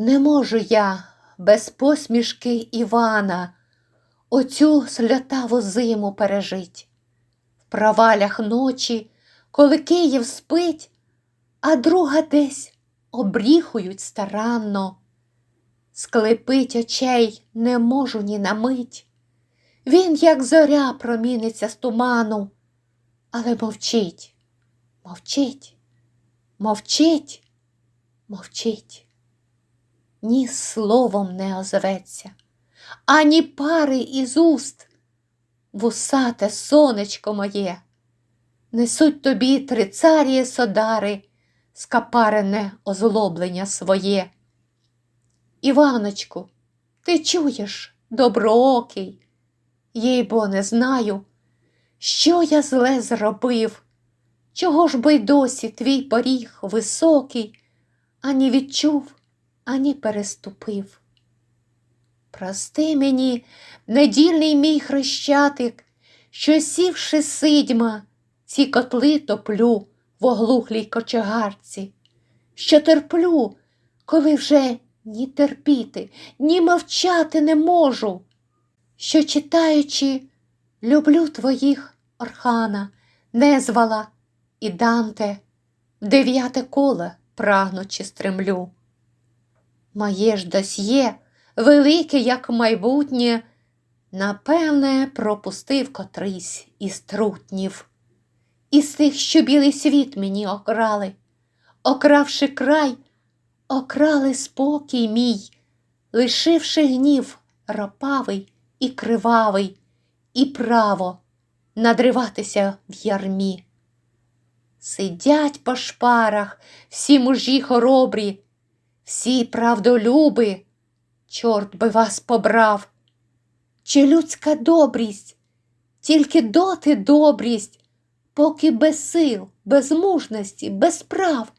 Не можу я без посмішки Івана оцю сльотаву зиму пережить. В провалях ночі, коли Київ спить, а друга десь обріхують старанно. Склепить очей не можу ні на мить. Він, як зоря, проміниться з туману, але мовчить, мовчить, мовчить, мовчить. Ні словом не озветься, ані пари із уст. Вусате сонечко моє, несуть тобі трицарії содари, скапарене озлоблення своє. Іваночку, ти чуєш, доброокий, їй бо не знаю, що я зле зробив, чого ж би й досі твій поріг високий, ані відчув, ані переступив. Прости мені, недільний мій хрещатик, що сівши сидьма, ці котли топлю в оглухлій кочегарці, що терплю, коли вже ні терпіти, ні мовчати не можу, що, читаючи, люблю твоїх Орхана, Незвала і Данте, дев'яте коле прагнучи стремлю. Моє ж досьє, велике, як майбутнє, напевне, пропустив котрийсь із трутнів, із тих, що білий світ мені окрали, окравши край, окрали спокій мій, лишивши гнів ропавий і кривавий, і право надриватися в ярмі. Сидять по шпарах всі мужі хоробрі, всі правдолюби, чорт би вас побрав. Чи людська добрість, тільки доти добрість, поки без сил, без мужності, без прав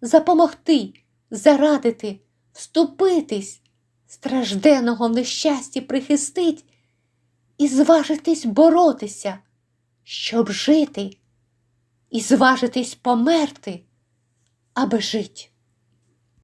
запомогти, зарадити, вступитись, стражденого в нещасті прихистить. І зважитись боротися, щоб жити, і зважитись померти, аби жить.